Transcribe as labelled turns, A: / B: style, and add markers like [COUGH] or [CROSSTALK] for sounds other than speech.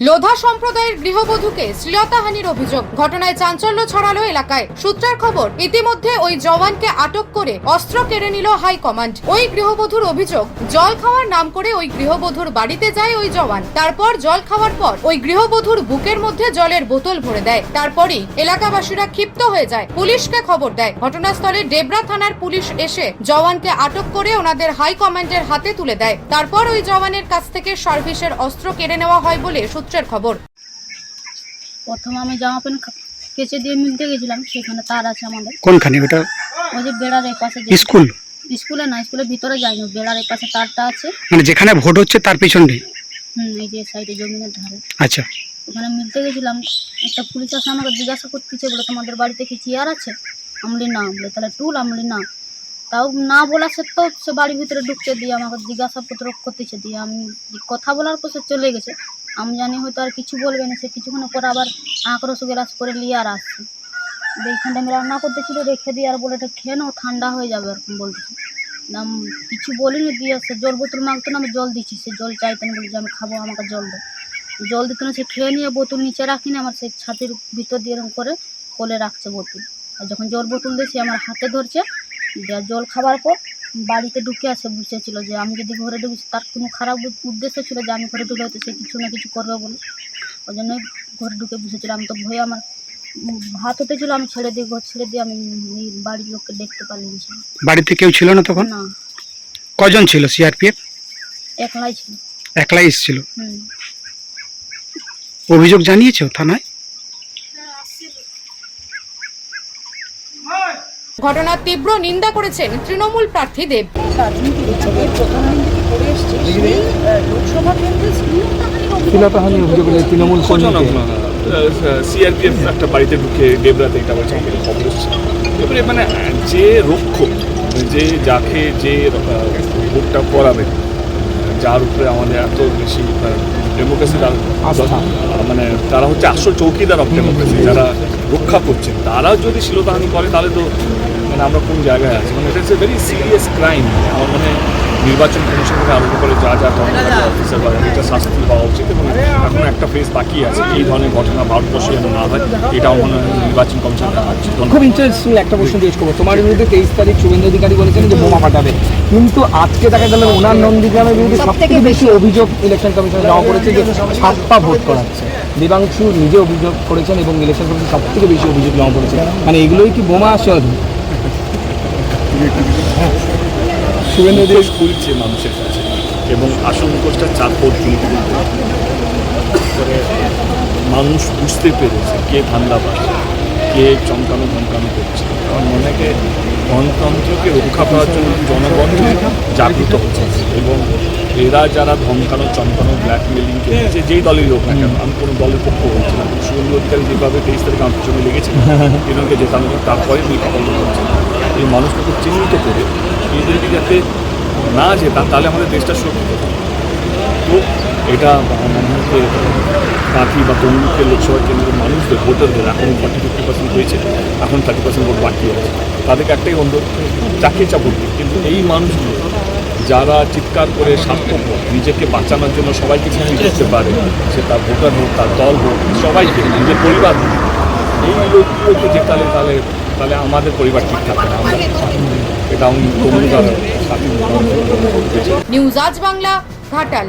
A: লোধা সম্প্রদায়ের গৃহবধূকে শ্লীলতাহানির অভিযোগ। ঘটনায় চাঞ্চল্য ছড়ালো এলাকায়। সূত্রের খবর, ইতিমধ্যে ওই জওয়ানকে আটক করে অস্ত্র কেড়ে নিল হাই কমান্ড ওই গৃহবধূর অভিযোগ, জল খাওয়ার নাম করে ওই গৃহবধূর বাড়িতে যায় ওই জওয়ান। তারপর জল খাওয়ার পর ওই গৃহবধূর বুকের মধ্যে জলের বোতল ভরে দেয়। তারপরই এলাকাবাসীরা ক্ষিপ্ত হয়ে যায়। পুলিশকে খবর দেয়। ঘটনাস্থলে ডেবরা থানার পুলিশ এসে জওয়ানকে আটক করে ওনাদের হাই কমান্ডের হাতে তুলে দেয়। তারপর ওই জওয়ানের কাছ থেকে সার্ভিসের অস্ত্র কেড়ে নেওয়া হয় বলে সূত্রের খবর।
B: প্রথম আমি জামা প্যান্ট কেচে দিয়ে মিলতে গেছিলাম সেখানে তার আছে আমাদের।
C: কোনখানে ওটা?
B: ওই যে বেড়ার এই পাশে যে
C: স্কুল?
B: স্কুলে না স্কুলের ভিতরে যাইনি বেড়ার এই পাশে তারটা আছে।
C: মানে যেখানে ভোট হচ্ছে তার পিছনে
B: হুম এই যে সাইডে জমিনের ধারে।
C: আচ্ছা।
B: ওখানে মিলতে গেছিলাম একটা পুলিশ আসে আমাকে জিজ্ঞাসা করতেছে বলে তোমাদের বাড়িতে কি চেয়ার আছে? আমলি না বলে তাহলে টুল আমলি না। তাও না বলা সত্ত্বেও সে বাড়ির ভিতরে ঢুকছে দিয়ে আমাকে জিজ্ঞাসাপত্র করতেছে দিয়ে আমি কথা বলার পর সে চলে গেছে। আমি জানি হয়তো আর কিছু বলবে না, সে কিছুক্ষণ পরে আবার আঁকরস গ্লাস করে নিয়ে আর আসছে। এইখানটা আমি রান্না করতেছিল রেখে দিয়ে আর বলে এটা খেয়ে নাও, ঠান্ডা হয়ে যাবে এরকম বলতেছে। নাম কিছু বলিনি, দিয়ে সে জল বোতল মাগতো না, আমি জল দিচ্ছি, সে জল চাইতেন বলে যে আমি খাব, আমাকে জল দাও। জল দিত না, সে খেয়ে নিয়ে বোতল নিচে রাখিনি আমার সেই ছাতির ভিতর দিয়ে এরকম করে কোলে রাখছে বোতল। আর যখন জল বোতল দিয়েছি আমার হাতে ধরছে জল খাবার পর বাড়িতে ঢুকে আসে বুঝেছিল যে আমি যদি ঘরে ঢুকি তার কোনো খারাপ উদ্দেশ্য ছিল যে আমি ঘরে ঢুকে হয়তো সে কিছু না কিছু করবে বলে। ওই জন্যই ঘরে ঢুকে বসেছিল। আমি তো ভয়ে আমার ভাত হতে ছিল আমি ছেড়ে দিয়ে ঘর ছেড়ে দিয়ে আমি বাড়ির লোককে দেখতে ছিল।
C: বাড়িতে কেউ ছিল না তখন?
B: না।
C: কজন ছিল সিআরপিএফ?
B: একলাই ছিল।
C: একলাই এসেছিল। অভিযোগ জানিয়েছো থানায়?
A: ঘটনার তীব্র নিন্দা করেছেন তৃণমূল প্রার্থী দেব।
D: তৃণমূল
E: সিআরপিএফ একটা বাড়িতে ঢুকে ডেবরাতে এটা বলছে আমাকে খবর এসছে। এবারে মানে যে রক্ষক যে যাকে যে ভোটটা করাবে যার উপরে আমাদের এত বেশি ডেমোক্রেসি। মানে তারা হচ্ছে আসল চৌকিদার অফ ডেমোক্রেসি যারা রক্ষা করছেন তারা যদি শিলতাহানি করে তাহলে তো মানে আমরা কোন জায়গায় আছি? মানে এটা ভেরি সিরিয়াস ক্রাইম আমার মনে নির্বাচন কমিশন থেকে আরম্ভ করে যা যা কর্মচারী অফিসার বা এটা শাস্তি পাওয়া উচিত এবং এখন একটা ফেজ বাকি আছে। এই ধরনের ঘটনা ভারতবর্ষে যেন না হয় এটা আমার মনে হয় নির্বাচন কমিশন
D: খুব ইন্টারেস্টিং একটা প্রশ্ন জিজ্ঞেস করব। তোমার বিরুদ্ধে তেইশ তারিখ শুভেন্দু অধিকারী বলেছেন যে বোমা ফাটাবে কিন্তু আজকে দেখা গেল ওনার নন্দীগ্রামের বিরুদ্ধে সব থেকে বেশি অভিযোগ ইলেকশন কমিশনে জমা করেছে যে ছাপ্পা ভোট করাচ্ছে। দেবাংশু নিজে অভিযোগ করেছেন এবং ইলেকশন কমিশন সব থেকে বেশি অভিযোগ জমা করেছে। মানে এগুলোই কি বোমা আসল শুভেন্দু অধিকারী
E: খুলছে মানুষের কাছে এবং আসল মুখোশটা চার পর মানুষ বুঝতে পেরেছে কে ধান্দাবাজ কে চমকানো ধমকানো করছে। মনে হয় গণতন্ত্রকে রক্ষা করার জন্য জনগণ জাগ্রত হচ্ছে এবং এরা যারা ধমকানো চমকানো ব্ল্যাকমেলিং করছে যেই দলেরই হোক না কেন আমি কোনো দলের পক্ষ বলছি না। কিন্তু শুভেন্দু অধিকারী যেভাবে তেইশ তারিখ আমার পিছনে লেগেছে [LAUGHS] এনাকে জেতানো তারপরে উনি কথা বলছে মানুষটাকে চিহ্নিত করে এদেরকে যাতে না যেতাম, তাহলে আমাদের দেশটা থাকবে তো এটা মনে হয় যে পাখি বা তমলুকের লোকসভা কেন্দ্রের মানুষদের, ভোটারদের এখন ফর্টি ফিফটি পার্সেন্ট হয়েছে, এখন থার্টি পার্সেন্ট ভোট বাকি আছে। তাদেরকে একটাই অনুরোধ, চাকরি চাপড় কিন্তু এই মানুষগুলো যারা চিৎকার করে স্বার্থপর, নিজেকে বাঁচানোর জন্য সবাইকে কিছু করতে পারে, সে তার ভোটার হোক, তার দল হোক, সবাইকে, নিজের পরিবার এই লোকগুলোকে জেতালে তাহলে তাহলে আমাদের পরিবার ঠিক থাকবে না এটা
A: নিউজ আজ বাংলা ঘাটাল।